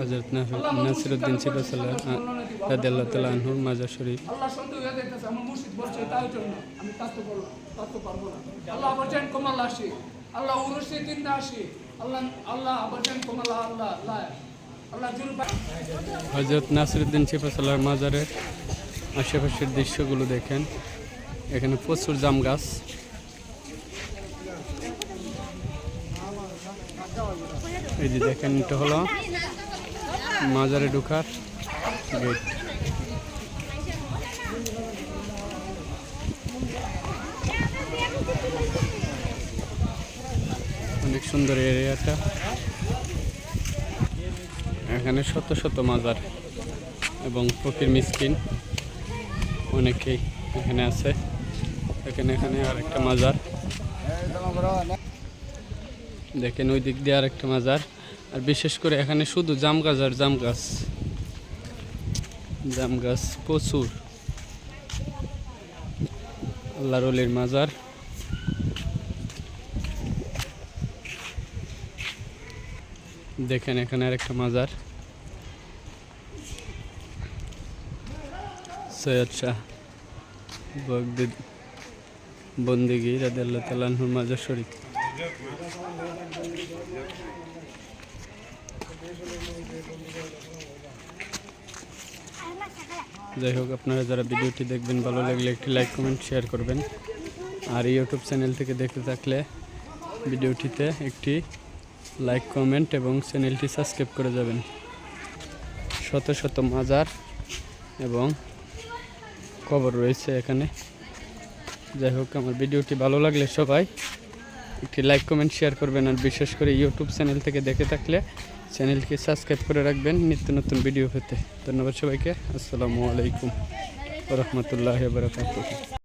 হজরত নাসিরুদ্দিন রাদিয়াল্লাহু আনহুর মাজার শরীফ আল্লাহ সন্দেহ হয়ে দেখতেছে আমার মুর্শিদ বলছে তাই জন্য আমি তাতে বললাম তাতে পারব না। আল্লাহ বলছেন কমাল আসি আল্লাহ উরুষি দিন আসি আল্লাহ আল্লাহ বলছেন কমাল আল্লাহ আল্লাহ আল্লাহ হজরত নাসিরুদ্দিন সিফাসাল্লাহর মাজারের আশেপাশের দৃশ্যগুলো দেখেন। এখানে প্রচুর জাম গাছ। এই যে দেখেন এটা হলো মাজারে ঢোকার গেট অনেক সুন্দর এরিয়াটা এখানে শত শত মাজার এবং ফকির মিসকিন অনেকেই এখানে আছে। এখানে এখানে আরেকটা মাজার। দেখেন ওই দিক দিয়ে আরেকটা মাজার। আর বিশেষ করে এখানে শুধু জাম গাছ আর জাম গাছ। জাম গাছ প্রচুর। আল্লাহর অলির মাজার। দেখেন এখানে আরেকটা মাজার। সৈয়দ শাহ বগদিদ বন্দিগি আনহুর মাজার শরীফ। যাই হোক, আপনারা যারা ভিডিওটি দেখবেন, ভালো লাগলে একটি লাইক কমেন্ট শেয়ার করবেন। আর ইউটিউব চ্যানেল থেকে দেখতে থাকলে ভিডিওটিতে একটি লাইক কমেন্ট এবং চ্যানেলটি সাবস্ক্রাইব করে যাবেন। শত শত মাজার এবং কবর রয়েছে এখানে। যাই হোক, আমার ভিডিওটি ভালো লাগলে সবাই একটি লাইক কমেন্ট শেয়ার করবেন আর বিশেষ করে ইউটিউব চ্যানেল থেকে দেখে থাকলে চ্যানেলকে সাবস্ক্রাইব করে রাখবেন নিত্য নতুন ভিডিও পেতে। ধন্যবাদ সবাইকে। আসসালামু আলাইকুম। রহমতুল্লাহ বারকাতুহ।